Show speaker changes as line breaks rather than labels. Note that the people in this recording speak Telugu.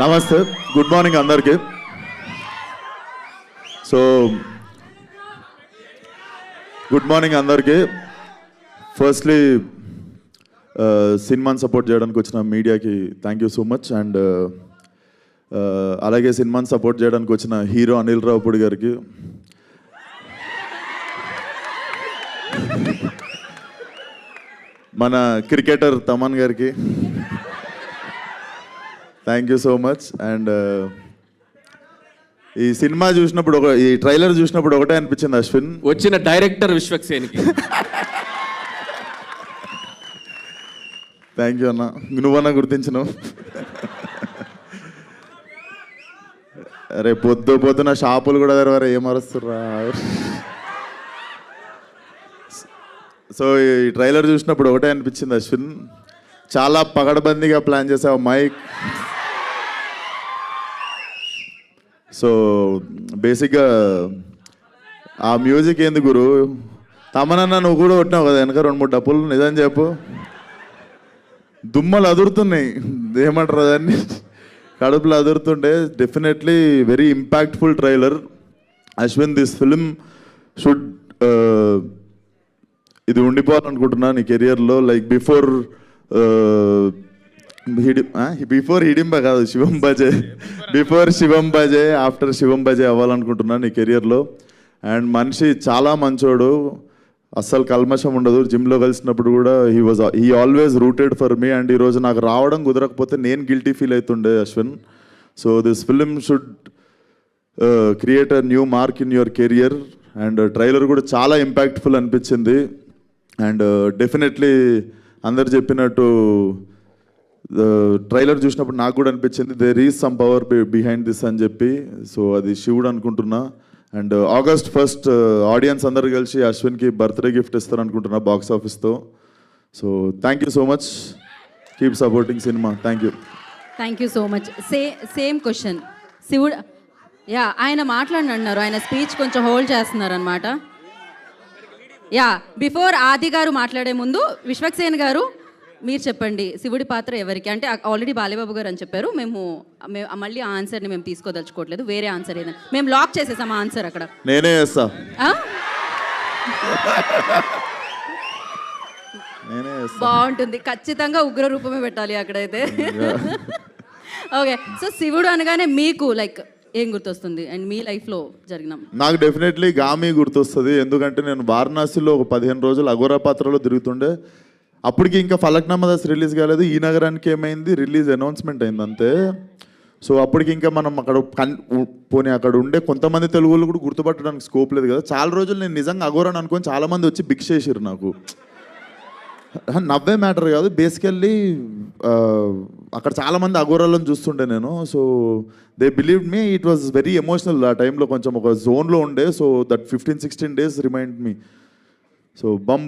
నమస్తే గుడ్ మార్నింగ్ అందరికీ. సో గుడ్ మార్నింగ్ అందరికీ. ఫస్ట్లీ సినిమాని సపోర్ట్ చేయడానికి వచ్చిన మీడియాకి thank you so much and అలాగే సినిమాని సపోర్ట్ చేయడానికి వచ్చిన హీరో అనిల్ రావుపూడి గారికి. మన క్రికెటర్ తమన్ గారికి. Thank you so much and ఈ సినిమా చూసినప్పుడు ఒక ఈ ట్రైలర్ చూసినప్పుడు ఒకటే అనిపించింది అశ్విన్.
వచ్చిన డైరెక్టర్ విశ్వక్సేన్కి.
థ్యాంక్ యూ అన్న. నువ్వన్నా గుర్తించినావు? అరే పొద్దు పొద్దున షాపులు కూడా తెరవారు ఏం అరుస్తుర్రా? సో ఈ ట్రైలర్ చూసినప్పుడు ఒకటే అనిపించింది అశ్విన్. చాలా పగడబందీగా ప్లాన్ చేసావు మైక్. సో బేసిక్గా ఆ మ్యూజిక్ ఏంది గురు? తమనన్న నువ్వు కూడా కొట్టినావు కదా వెనక రెండు మూడు డప్పులు నిజం చెప్పు. దుమ్మలు అదురుతున్నాయి. ఏమంటారు దాన్ని కడుపులు అదురుతుంటే definitely very impactful trailer Ashwin this film should ఇది ఉండిపోవాలనుకుంటున్నా నీ కెరియర్లో లైక్ బిఫోర్ హిడి బిఫోర్ హిడింబ కాదు శివం భజే. బిఫోర్ శివం భజే ఆఫ్టర్ శివం భజే అవ్వాలనుకుంటున్నాను నీ కెరియర్లో అండ్ మనిషి చాలా మంచోడు. అస్సలు కల్మషం ఉండదు. జిమ్లో కలిసినప్పుడు కూడా he was he always rooted for me and ఈరోజు నాకు రావడం కుదరకపోతే నేను గిల్టీ ఫీల్ అవుతుండే Ashwin. So this film should create a new mark in your career and trailer కూడా చాలా ఇంపాక్ట్ఫుల్ అనిపించింది. అండ్ డెఫినెట్లీ uh, అందరు చెప్పినట్టు ట్రైలర్ చూసినప్పుడు నాకు కూడా అనిపించింది there is some power behind this అని చెప్పి. సో అది శివుడు అనుకుంటున్నా. అండ్ ఆగస్ట్ ఫస్ట్ ఆడియన్స్ అందరు కలిసి అశ్విన్కి బర్త్డే గిఫ్ట్ ఇస్తారు అనుకుంటున్నా box ఆఫీస్తో so thank you so much keep supporting cinema thank you
thank you so much say same question శివుడు యా ఆయన మాట్లాడిన అన్నారు ఆయన స్పీచ్ కొంచెం హోల్డ్ చేస్తున్నారు అనమాట యా బిఫోర్ ఆది గారు మాట్లాడే ముందు విశ్వక్సేన్ గారు మీరు చెప్పండి శివుడి పాత్ర ఎవరికి? అంటే ఆల్రెడీ బాలేబాబు గారు అని చెప్పారు. మేము మళ్ళీ ఆ ఆన్సర్ని మేము తీసుకోదలుచుకోవట్లేదు. వేరే ఆన్సర్ ఏదైనా. మేము లాక్ చేసేసాం ఆ ఆన్సర్ అక్కడ.
నేనే చేస్తా.
బాగుంటుంది. ఖచ్చితంగా ఉగ్ర రూపమే పెట్టాలి అక్కడైతే. ఓకే. సో శివుడు అనగానే మీకు లైక్ ఏం గుర్తొస్తుంది? అండ్ మీ లైఫ్లో జరిగిన
నాకు డెఫినెట్లీ గామి గుర్తొస్తుంది. ఎందుకంటే నేను వారణాసిలో ఒక పదిహేను రోజులు అఘోరా పాత్రలో తిరుగుతుండే. అప్పటికి ఇంకా ఫలక్నామా దాస్ రిలీజ్ కాలేదు. ఈ నగరానికి ఏమైంది? రిలీజ్ అనౌన్స్మెంట్ అయింది అంతే. సో అప్పటికి ఇంకా మనం అక్కడ కన్ పోనీ అక్కడ ఉండే కొంతమంది తెలుగు వాళ్ళు కూడా గుర్తుపట్టడానికి స్కోప్ లేదు కదా. చాలా రోజులు నేను నిజంగా అఘోరాని అనుకొని చాలామంది వచ్చి భిక్ష చేసారు నాకు. నవ్వే మ్యాటర్ కాదు. బేసికల్లీ అక్కడ చాలామంది అఘోరాలను చూస్తుండే నేను. So they believe me it was very emotional ఆ టైంలో కొంచెం ఒక జోన్లో ఉండే. So that fifteen sixteen days remind me so bum